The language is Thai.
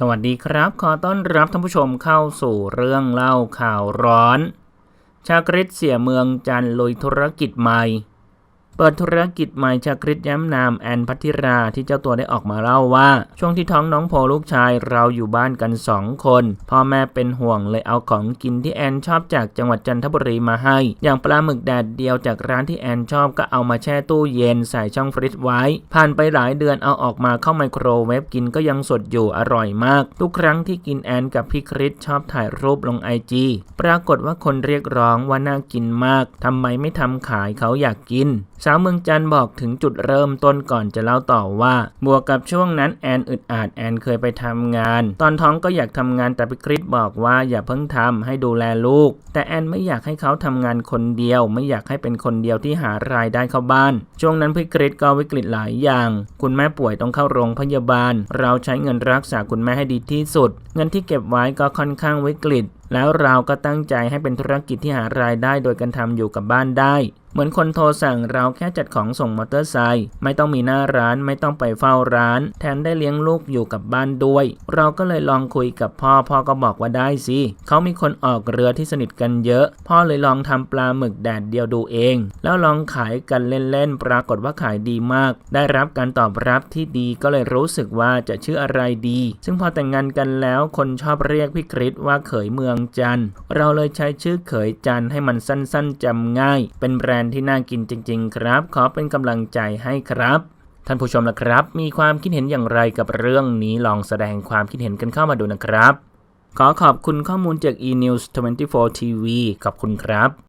สวัสดีครับ ขอต้อนรับท่านผู้ชมเข้าสู่เรื่องเล่าข่าวร้อน ชาคริตเสียเมืองจันลุยธุรกิจใหม่ เปิดธุรกิจใหม่ชาคริตย้ำนามแอนพัทิราที่เจ้าตัวได้ออกมาเล่าว่า ช่วงที่ท้องน้องโพลูกชายเราอยู่บ้านกันสองคน พ่อแม่เป็นห่วงเลยเอาของกินที่แอนชอบจากจังหวัดจันทบุรีมาให้ อย่างปลาหมึกแดดเดียวจากร้านที่แอนชอบก็เอามาแช่ตู้เย็นใส่ช่องฟรีซไว้ ผ่านไปหลายเดือนเอาออกมาเข้าไมโครเวฟกินก็ยังสดอยู่อร่อยมาก ทุกครั้งที่กินแอนกับพี่คริสชอบถ่ายรูปลงไอจีปรากฏว่าคนเรียกร้องว่าน่ากินมากทำไมไม่ทำขายเขาอยากกินสาวเมืองจันบอกถึงจุดเริ่มต้นก่อนจะเล่าต่อว่า บวกกับช่วงนั้นแอนอึดอัดแอนเคยไปทำงาน ตอนท้องก็อยากทำงานแต่พี่คริสบอกว่าอย่าเพิ่งทำให้ดูแลลูก แต่แอนไม่อยากให้เขาทำงานคนเดียว ไม่อยากให้เป็นคนเดียวที่หารายได้เข้าบ้าน ช่วงนั้นพี่คริสก็วิกฤตหลายอย่าง คุณแม่ป่วยต้องเข้าโรงพยาบาล เราใช้เงินรักษาคุณแม่ให้ดีที่สุด เงินที่เก็บไว้ก็ค่อนข้างวิกฤตแล้วเราก็ตั้งใจให้เป็นธุรกิจที่หารายได้โดยการทำอยู่กับบ้านได้ เหมือนคนโทรสั่งเราแค่จัดของส่งมอเตอร์ไซค์ไม่ต้องมีหน้าร้านไม่ต้องไปเฝ้าร้าน แถมได้เลี้ยงลูกอยู่กับบ้านด้วย เราก็เลยลองคุยกับพ่อพ่อก็บอกว่าได้สิเขามีคนออกเรือที่สนิทกันเยอะ พ่อเลยลองทำปลาหมึกแดดเดียวดูเอง แล้วลองขายกันเล่นๆปรากฏว่าขายดีมาก ได้รับการตอบรับที่ดีก็เลยรู้สึกว่าจะชื่ออะไรดี ซึ่งพอแต่งงานกันแล้วคนชอบเรียกพี่คริสว่าเขยเมืองจันเราเลยใช้ชื่อเขยจันให้มันสั้นๆจำง่าย เป็นแบรนด์ที่น่ากินจริง ๆ ครับ ขอเป็นกำลังใจให้ครับท่านผู้ชมนะครับ มีความคิดเห็นอย่างไรกับเรื่องนี้ลองแสดงความคิดเห็นกันเข้ามาดูนะครับ ขอขอบคุณข้อมูลจาก eNews 24 TV ขอบคุณครับ